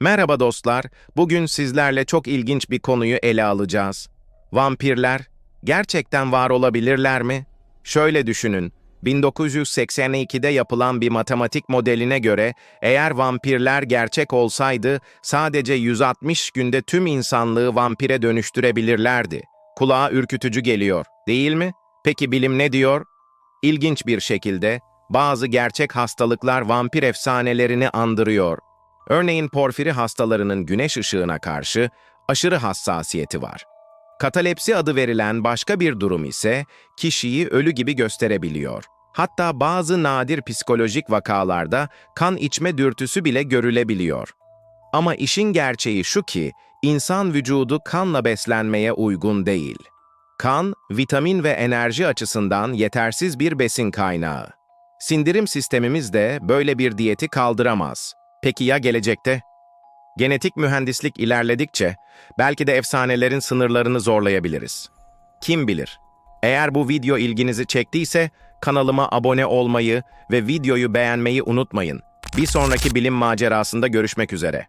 Merhaba dostlar, bugün sizlerle çok ilginç bir konuyu ele alacağız. Vampirler gerçekten var olabilirler mi? Şöyle düşünün, 1982'de yapılan bir matematik modeline göre eğer vampirler gerçek olsaydı sadece 160 günde tüm insanlığı vampire dönüştürebilirlerdi. Kulağa ürkütücü geliyor, değil mi? Peki bilim ne diyor? İlginç bir şekilde bazı gerçek hastalıklar vampir efsanelerini andırıyor. Örneğin porfiri hastalarının güneş ışığına karşı aşırı hassasiyeti var. Katalepsi adı verilen başka bir durum ise kişiyi ölü gibi gösterebiliyor. Hatta bazı nadir psikolojik vakalarda kan içme dürtüsü bile görülebiliyor. Ama işin gerçeği şu ki, insan vücudu kanla beslenmeye uygun değil. Kan, vitamin ve enerji açısından yetersiz bir besin kaynağı. Sindirim sistemimiz de böyle bir diyeti kaldıramaz. Peki ya gelecekte? Genetik mühendislik ilerledikçe belki de efsanelerin sınırlarını zorlayabiliriz. Kim bilir? Eğer bu video ilginizi çektiyse kanalıma abone olmayı ve videoyu beğenmeyi unutmayın. Bir sonraki bilim macerasında görüşmek üzere.